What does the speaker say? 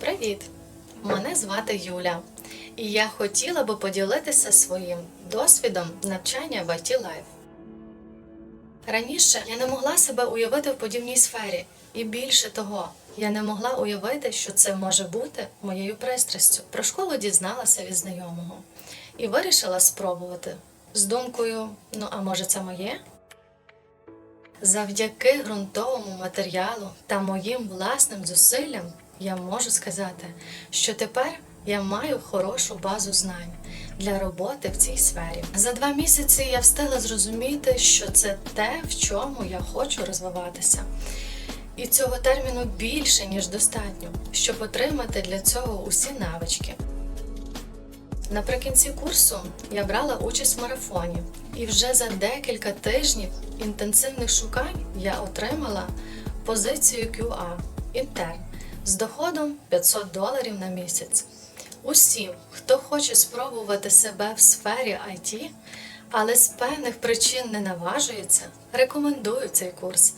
Привіт! Мене звати Юля, і я хотіла би поділитися своїм досвідом навчання в IT Life. Раніше я не могла себе уявити в подібній сфері, і більше того, я не могла уявити, що це може бути моєю пристрастю. Про школу дізналася від знайомого і вирішила спробувати з думкою: ну а може це моє? Завдяки ґрунтовому матеріалу та моїм власним зусиллям я можу сказати, що тепер я маю хорошу базу знань для роботи в цій сфері. За два місяці я встигла зрозуміти, що це те, в чому я хочу розвиватися. І цього терміну більше, ніж достатньо, щоб отримати для цього усі навички. Наприкінці курсу я брала участь в марафоні, і вже за декілька тижнів інтенсивних шукань я отримала позицію QA інтерн з доходом 500 доларів на місяць. Усім, хто хоче спробувати себе в сфері IT, але з певних причин не наважується, рекомендую цей курс.